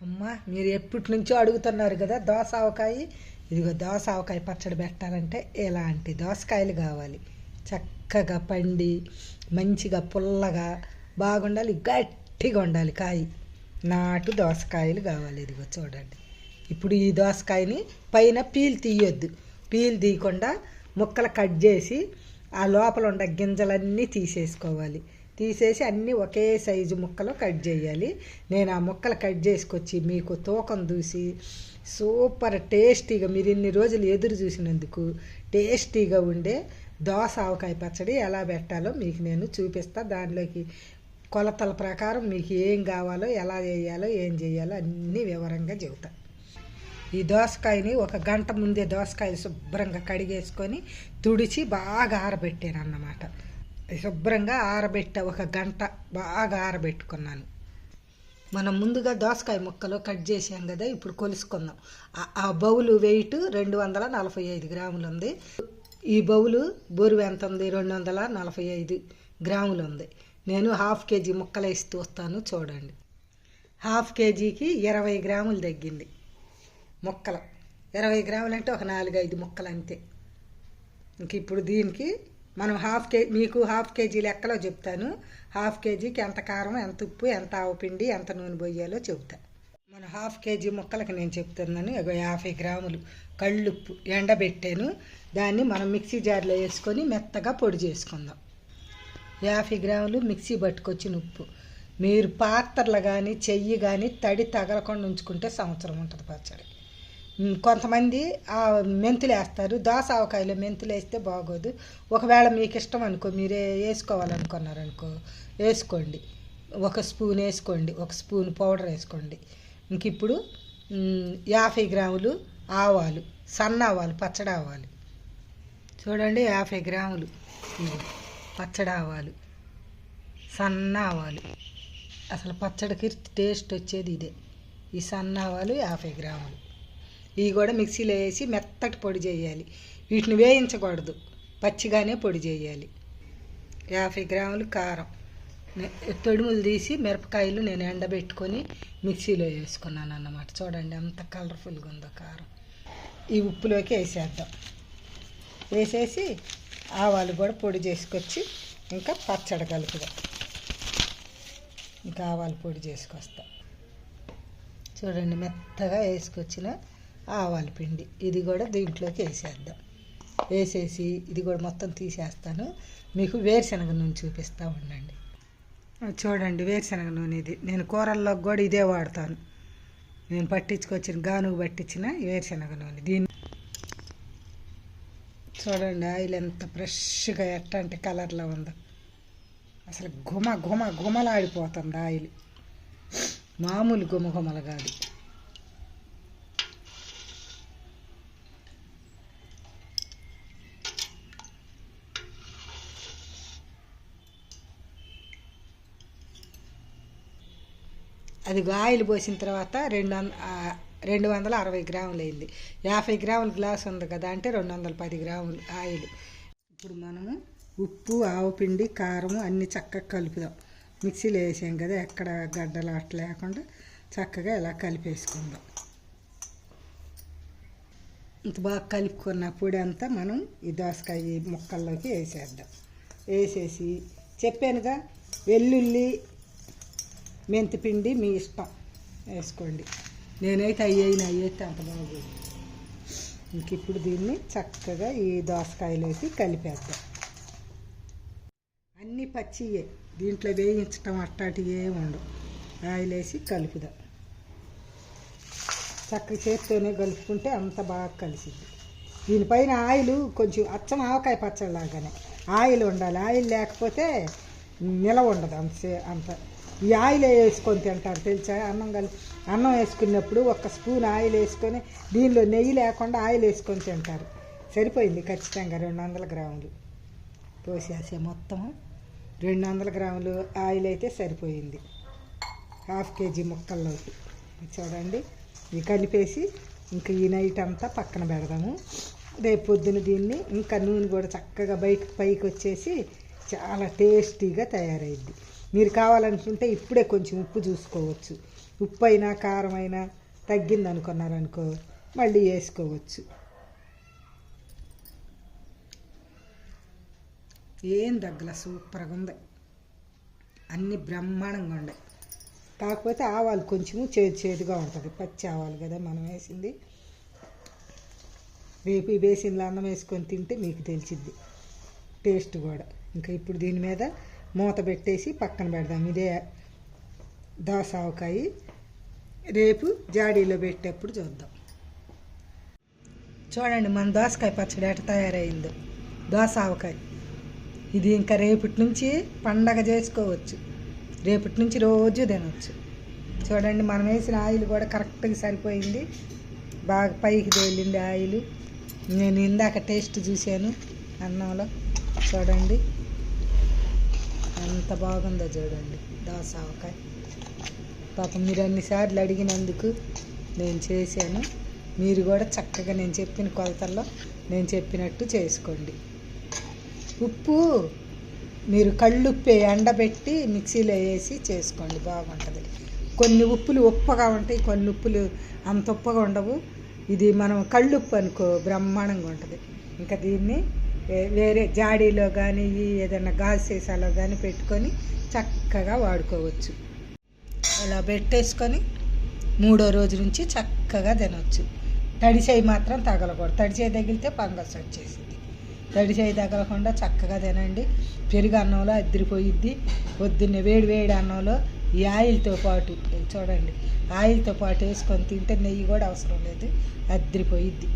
అమ్మా మీరు ఎప్పటి నుంచో అడుగుతున్నారు కదా దోస ఆవకాయ ఇదిగో దోస ఆవకాయ పచ్చడి పెట్టాలంటే ఇలాంటి దోసకాయలు కావాలి. చక్కగా పండి మంచిగా పుల్లగా బాగుండాలి గట్టిగా ఉండాలి కాయ. నాటు దోసకాయలు కావాలి ఇదిగో చూడండి. ఇప్పుడు ఈ దోసకాయని పైన పీలు తీయొద్దు. పీలు తీయకుండా ముక్కలు కట్ చేసి ఆ లోపల ఉన్న గింజలన్నీ తీసేసుకోవాలి. తీసేసి అన్నీ ఒకే సైజు ముక్కలు కట్ చేయాలి. నేను ఆ ముక్కలు కట్ చేసుకొచ్చి మీకు తూకం దూసి సూపర్ టేస్టీగా మీరు ఇన్ని రోజులు ఎదురు చూసినందుకు టేస్టీగా ఉండే దోస ఆవకాయ పచ్చడి ఎలా పెట్టాలో మీకు నేను చూపిస్తా. దానిలోకి కొలతల ప్రకారం మీకు ఏం కావాలో ఎలా చేయాలో ఏం చేయాలో అన్నీ వివరంగా చెబుతా. ఈ దోసకాయని ఒక గంట ముందే దోసకాయలు శుభ్రంగా కడిగేసుకొని తుడిచి బాగా ఆరబెట్టాను అన్నమాట శుభ్రంగా ఆరబెట్ట ఒక గంట బాగా ఆరబెట్టుకున్నాను. మనం ముందుగా దోసకాయ ముక్కలు కట్ చేసాం కదా ఇప్పుడు కొలుసుకుందాం. ఆ- బౌలు వెయిట్ రెండు వందల నలభై ఐదు గ్రాములు ఉంది ఈ బౌలు బొరువు ఎంత ఉంది? రెండు వందల నలభై ఐదు గ్రాములు ఉంది నేను హాఫ్ కేజీ ముక్కలు వేసి తూస్తాను చూడండి. హాఫ్ కేజీకి ఇరవై గ్రాములు తగ్గింది ముక్కలు. ఇరవై గ్రాములు అంటే ఒక నాలుగైదు ముక్కలు అంతే ఇంక ఇప్పుడు దీనికి మనం హాఫ్ కే మీకు హాఫ్ కేజీ లెక్కలో చెప్తాను. హాఫ్ కేజీకి ఎంత కారం ఎంత ఉప్పు ఎంత ఆవుపిండి ఎంత నూనె పోయాలో చెబుతా. మన హాఫ్ కేజీ ముక్కలకి నేను చెప్తున్నాను. ఒక యాభై గ్రాములు కళ్ళుప్పు ఎండబెట్టాను. దాన్ని మనం మిక్సీ జార్లో వేసుకొని మెత్తగా పొడి చేసుకుందాం. యాభై గ్రాములు మిక్సీ పట్టుకొచ్చిన ఉప్పు. మీరు పాత్రలు కానీ చెయ్యి కానీ తడి తగలకుండా ఉంచుకుంటే సంవత్సరం ఉంటుంది పచ్చడి. కొంతమంది ఆ మెంతులు వేస్తారు దోస ఆవకాయలో మెంతులు వేస్తే బాగోదు. ఒకవేళ మీకు ఇష్టం అనుకో మీరే వేసుకోవాలనుకున్నారనుకో వేసుకోండి. ఒక స్పూన్ వేసుకోండి. ఒక స్పూన్ పౌడర్ వేసుకోండి. ఇంక ఇప్పుడు యాభై గ్రాములు ఆవాలు సన్న ఆవాలు పచ్చడి ఆవాలు. చూడండి యాభై గ్రాములు. పచ్చడి ఆవాలు సన్న ఆవాలు. అసలు పచ్చడికి టేస్ట్ వచ్చేది ఇదే. ఈ సన్న ఆవాలు యాభై గ్రాములు. ఇవి కూడా మిక్సీలో వేసి మెత్తటి పొడి చేయాలి. వీటిని వేయించకూడదు. పచ్చిగానే పొడి చేయాలి. యాభై గ్రాములు కారం. తొడుములు తీసి మిరపకాయలు నేను ఎండబెట్టుకొని మిక్సీలో వేసుకున్నాను అన్నమాట. చూడండి అంత కలర్ఫుల్గా ఉందో కారం. ఈ ఉప్పులోకి వేసేద్దాం. వేసేసి ఆవాలు కూడా పొడి చేసుకొచ్చి ఇంకా పచ్చడి కలుపుదాం. ఇంకా ఆవాలు పొడి చేసుకొస్తా. చూడండి మెత్తగా వేసుకొచ్చిన ఆవాల పిండి. ఇది కూడా దీంట్లోకి వేసేద్దాం. వేసేసి ఇది కూడా మొత్తం తీసేస్తాను. మీకు వేరుశనగ నూనె చూపిస్తూ ఉండండి. చూడండి వేరుశనగ నూనె ఇది. నేను కూరల్లో కూడా ఇదే వాడతాను. నేను పట్టించుకొచ్చిన గానుగు పట్టించిన వేరుశనగ నూనె. దీన్ని చూడండి ఆయిల్ ఎంత ఫ్రెష్గా ఎట్టంటి కలర్లో ఉందో. అసలు గుమ గుమ గుమలాడిపోతుంది ఆయిల్. మామూలు గుమ గుమలు కాదు. అది ఆయిల్ పోసిన తర్వాత రెండు వంద రెండు వందల అరవై గ్రాములు అయింది. యాభై గ్రాముల గ్లాస్ ఉంది కదా అంటే రెండు వందల పది గ్రాములు ఆయిల్. ఇప్పుడు మనము ఉప్పు ఆవుపిండి కారం అన్నీ చక్కగా కలుపుదాం. మిక్సీలో వేసాం కదా ఎక్కడ గడ్డలు అట్లా లేకుండా చక్కగా ఇలా కలిపేసుకుందాం. ఇంత బాగా కలుపుకున్న పొడి అంతా మనం ఈ దోసకాయ ముక్కల్లోకి వేసేద్దాం. వేసేసి చెప్పానుగా వెల్లుల్లి మెంతిపిండి మీ ఇష్టం. వేసుకోండి. నేనైతే అయ్యేది అయ్యైతే అంత బాగోదు. ఇంక ఇప్పుడు దీన్ని చక్కగా ఈ దోసకాయలు వేసి కలిపేద్దాం. అన్నీ పచ్చియే. దీంట్లో వేయించటం అట్టాటి ఏమి ఉండవు. ఆయిల్ వేసి కలుపుదాం. చక్కగా చేత్తోనే కలుపుకుంటే అంత బాగా కలిసింది దీనిపైన ఆయిల్ కొంచెం అచ్చం ఆవకాయ పచ్చడి లాగానే. ఆయిల్ ఉండాలి. ఆయిల్ లేకపోతే నిలవ ఉండదు అంత అంత. ఈ ఆయిల్ వేసుకొని తింటారు తెలుసా? అన్నం కలిపి అన్నం వేసుకున్నప్పుడు ఒక స్పూన్ ఆయిల్ వేసుకొని దీనిలో నెయ్యి లేకుండా ఆయిల్ వేసుకొని తింటారు. సరిపోయింది ఖచ్చితంగా రెండు వందల గ్రాములు. పోసేసే మొత్తం రెండు వందల గ్రాములు ఆయిల్ అయితే సరిపోయింది. హాఫ్ కేజీ ముక్కల్లోకి చూడండి. ఇవి కలిపేసి ఇంకా ఈ నైట్ అంతా పక్కన పెడదాము. రేపు పొద్దున దీన్ని ఇంకా నూనె కూడా చక్కగా బయటకు పైకి వచ్చేసి చాలా టేస్టీగా తయారైద్ది. మీరు కావాలనుకుంటే ఇప్పుడే కొంచెం ఉప్పు చూసుకోవచ్చు. ఉప్పు అయినా కారం అయినా తగ్గింది అనుకున్నారనుకో మళ్ళీ వేసుకోవచ్చు. ఏం తగ్గల సూపర్గా ఉంది అన్ని బ్రహ్మాండంగా ఉన్నాయి కాకపోతే ఆవాలు కొంచెము చేదు చేదుగా ఉంటుంది. పచ్చి ఆవాలు కదా మనం వేసింది. రేపు ఈ బేసిన్లో అన్నం వేసుకొని తింటే మీకు తెలిసిద్ది. టేస్ట్ కూడా. ఇంకా ఇప్పుడు దీని మీద మూత పెట్టేసి పక్కన పెడదాం. ఇదే దోసావకాయ. రేపు జాడీలో పెట్టేప్పుడు చూద్దాం. చూడండి మన దోసకాయ పచ్చడి ఎట తయారైందో. దోస ఆవకాయ ఇది ఇంకా రేపటి నుంచి పండగ చేసుకోవచ్చు. రేపటి నుంచి రోజు తినవచ్చు చూడండి మనం వేసిన ఆయిల్ కూడా కరెక్ట్గా సరిపోయింది. బాగా పైకి తేలింది ఆయిల్. నేను ఇందాక టేస్ట్ చూశాను అన్నంలో. చూడండి. ఎంత బాగుందో చూడండి. దోస ఆవకాయ పాపం మీరు అన్నిసార్లు అడిగినందుకు నేను చేశాను. మీరు కూడా చక్కగా నేను చెప్పిన కొలతల్లో నేను చెప్పినట్టు చేసుకోండి. ఉప్పు మీరు కళ్ళుప్పే ఎండబెట్టి మిక్సీలో వేసి చేసుకోండి. బాగుంటుంది. కొన్ని ఉప్పులు ఉప్పగా ఉంటాయి కొన్ని ఉప్పులు అంత ఉప్పగా ఉండవు. ఇది మనం కళ్ళుప్పు అనుకో బ్రహ్మాండంగా ఉంటుంది. ఇంకా దీన్ని వేరే జాడీలో కానీ ఏదైనా గాజు సీసాలో కానీ పెట్టుకొని చక్కగా వాడుకోవచ్చు. అలా పెట్టేసుకొని మూడో రోజు నుంచి చక్కగా తినవచ్చు తడిచేయి మాత్రం తగలకూడదు. తడిచేయి తగిలితే ఫంగస్ వచ్చేసింది తడిచేయి తగలకుండా చక్కగా తినండి. పెరుగు అన్నంలో అద్దరిపోయిద్ది. పొద్దున్నే వేడి వేడి అన్నంలో ఈ ఆయిల్తో పాటు చూడండి. ఆయిల్తో పాటు వేసుకొని తింటే నెయ్యి కూడా అవసరం లేదు. అద్దరిపోయిద్ది.